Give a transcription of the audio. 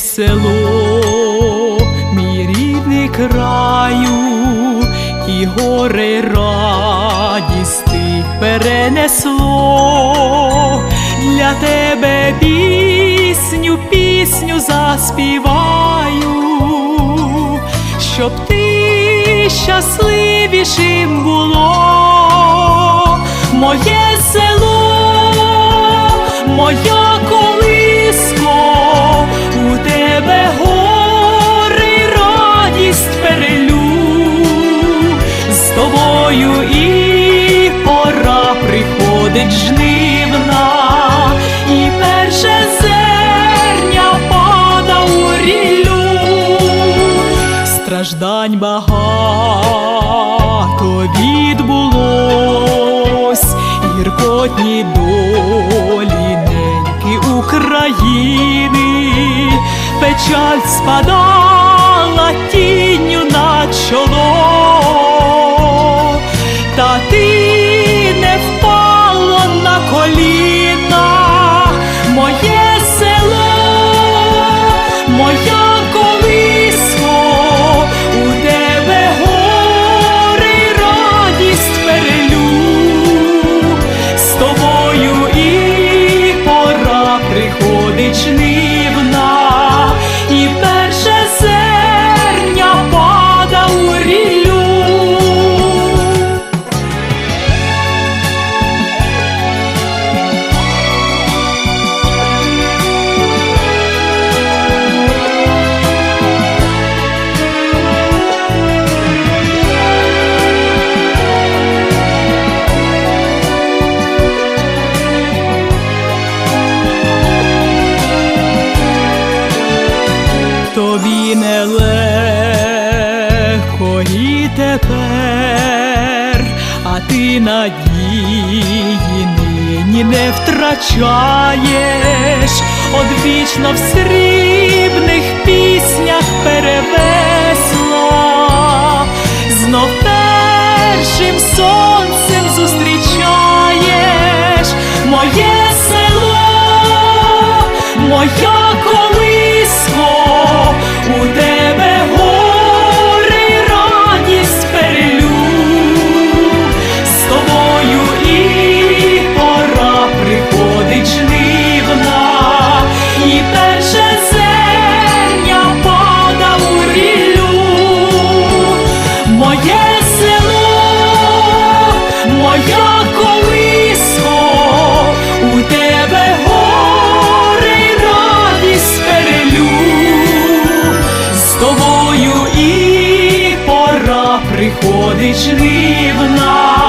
село, мій рідний краю, і горе радість ти перенесло, для тебе пісню, пісню заспіваю, щоб ти щасливішим було, моє приходить жнивна, і перше зерня пада у ріллю, страждань багато відбулось, гіркотні долі неньки України, печаль спадала тінню на чоло, тобі не легко і тепер, а ти надії нині не втрачаєш, одвічно в срібних піснях перевесла, знов першим сонцем зустрічаєш. Моє село, моя колиско, пора приходить жнивна.